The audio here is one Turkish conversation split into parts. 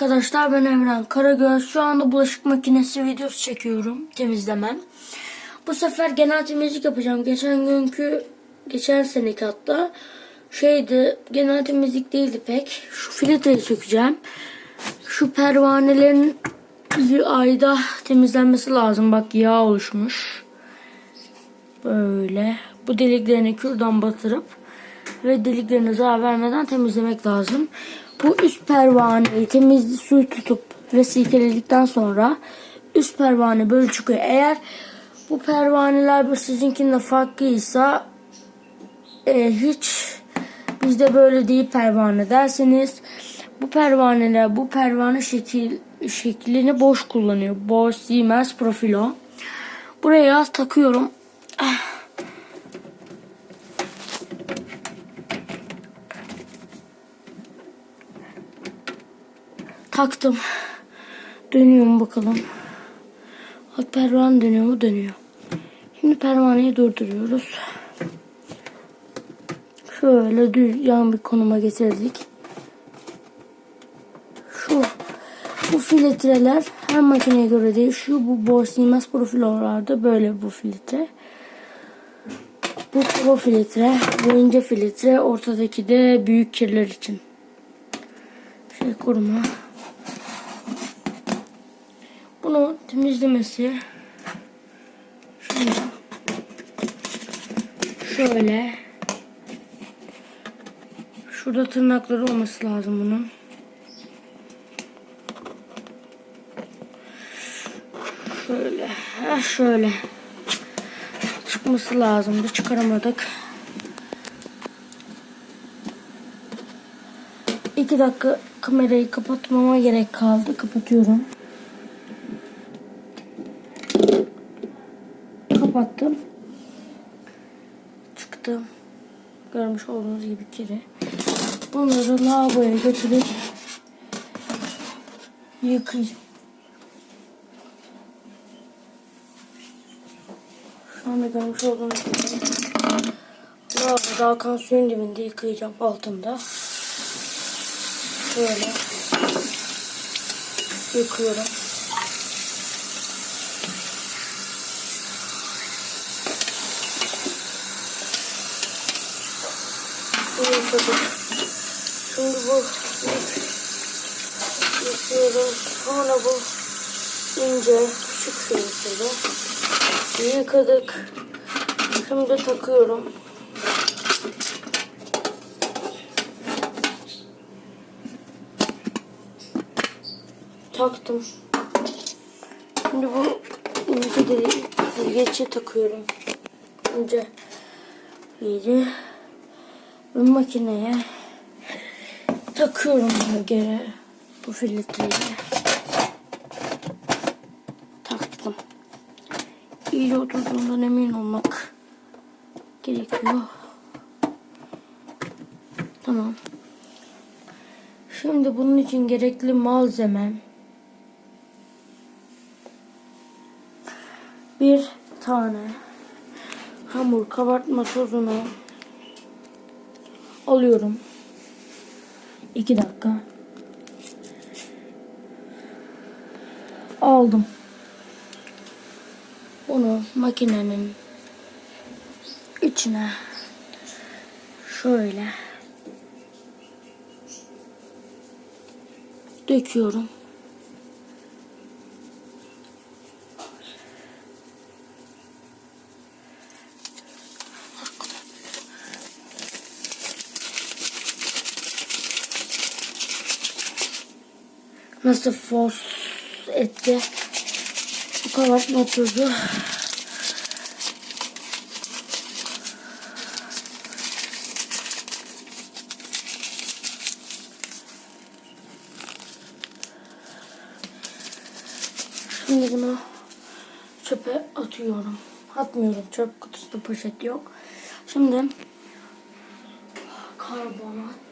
Arkadaşlar ben Emren Karagöz. Şu anda bulaşık makinesi videosu çekiyorum. Temizlemem. Bu sefer genel temizlik yapacağım. Geçen günkü, geçen seneki hatta şeydi genel temizlik değildi pek. Şu filtreyi sökeceğim. Şu pervanelerin ayda temizlenmesi lazım. Bak yağ oluşmuş. Böyle. Bu deliklerini kürdan batırıp ve deliklerine zarar vermeden temizlemek lazım. Bu üst pervaneyi temiz su tutup ve silkeledikten sonra üst pervane böyle çıkıyor. Eğer bu pervaneler sizinkinde farklıysa e, hiç bizde böyle değil pervane derseniz bu pervaneler bu pervane şekil şeklini boş kullanıyor. Boş Siemens Profilo. Buraya takıyorum. Taktım. Dönüyor mu bakalım. Bak pervane dönüyor mu? Dönüyor. Şimdi pervaneyi durduruyoruz. Şöyle düz yan bir konuma getirdik. Şu bu filtreler her makineye göre değişiyor. Bu Bose Siemens profilolarda böyle bu filtre. Bu pro filtre, bu ince filtre, ortadaki de büyük kirler için. Şey koruma. Bunu temizlemesi şöyle şöyle şurada tırnakları olması lazım bunun. Şöyle, ha şöyle çıkması lazımdı. Çıkaramadık. İki dakika kamerayı kapatmama gerek kaldı. Kapatıyorum. Kapattım. Çıktım. Görmüş olduğunuz gibi kiri. Bunları lavaboya götürüp yıkayacağım. Şu anda görmüş olduğunuz gibi lavaboda akan suyun dibinde yıkayacağım altında. Şöyle yıkıyorum. Şimdi bu yıkıyoruz. Sonra bu ince küçük filtreleri yıkadık. Şimdi takıyorum. Taktım. Şimdi bu ince dedi süzgeci takıyorum. Önce iyice bu makineye takıyorum geri bu filtreyi. Taktım. İyice oturduğundan emin olmak gerekiyor. Tamam. Şimdi bunun için gerekli malzeme bir tane hamur kabartma tozunu alıyorum. 2 dakika. Aldım. Bunu makinenin içine şöyle döküyorum. Nasıl fos etti. Bu kabartma tuzu. Şimdi bunu çöpe atıyorum. Atmıyorum. Çöp kutusunda poşet yok. Şimdi karbonat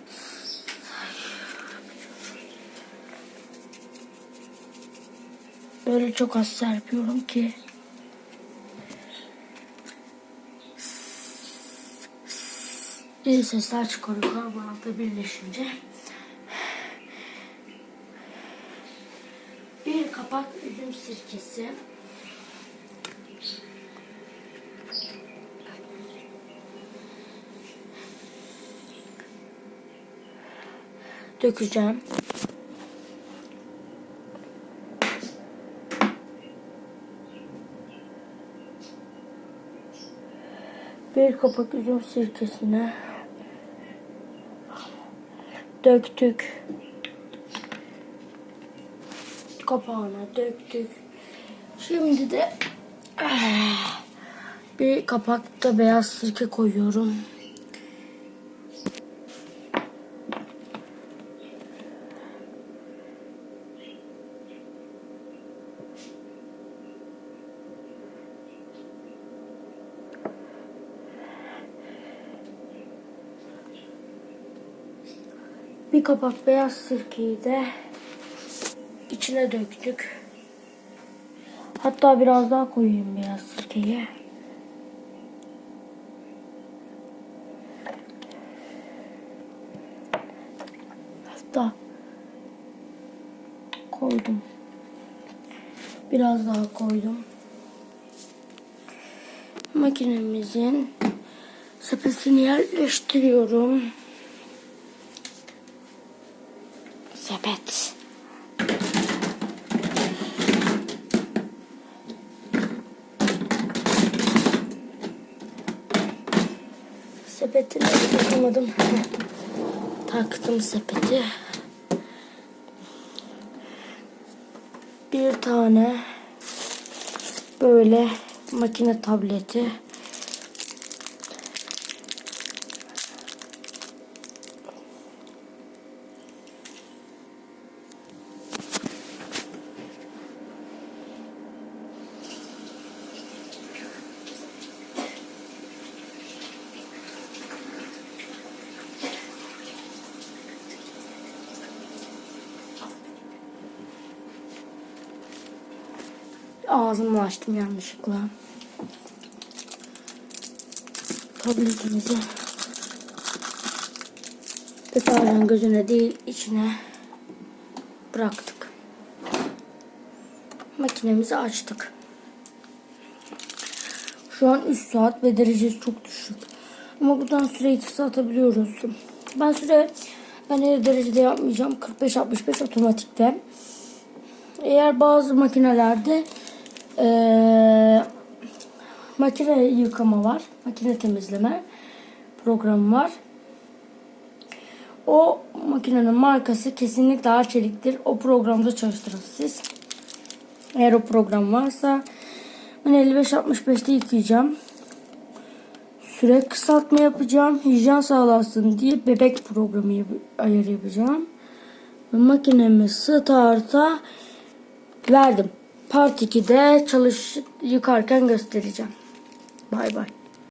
Böyle çok az serpiyorum ki iyi sesler çıkarıyor karbonatla birleşince. Bir kapak üzüm sirkesi. Dökeceğim. Bir kapak üzüm sirkesine döktük. Kapağına döktük. Şimdi de ah, bir kapakta beyaz sirke koyuyorum. Bir kapak beyaz sirkeyi de içine döktük. Hatta biraz daha koyayım beyaz sirkeyi. Hatta koydum. Biraz daha koydum. Makinemizin sepetini yerleştiriyorum. Sepet. Sepetini takamadım. Taktım sepeti. Bir tane böyle makine tableti. Ağzımı açtım yanlışlıkla. Tabletimizi deterjan gözüne değil içine bıraktık. Makinemizi açtık. Şu an 3 saat ve derecesi çok düşük. Ama buradan süreyi kısaltabiliyoruz. Ben süre ben her derecede yapmayacağım. 45-65 otomatikte. Eğer bazı makinelerde eee, makine yıkama var. Makine temizleme programı var. O makinenin markası kesinlikle Arçelik'tir. O programda çalıştırın siz. Eğer o program varsa ben 55-65'te yıkayacağım. Süre kısaltma yapacağım. Hijyen sağlasın diye bebek programı yap- ayar yapacağım. Makinemi start'a verdim. Part 2'de çalış yıkarken göstereceğim. Bay bay.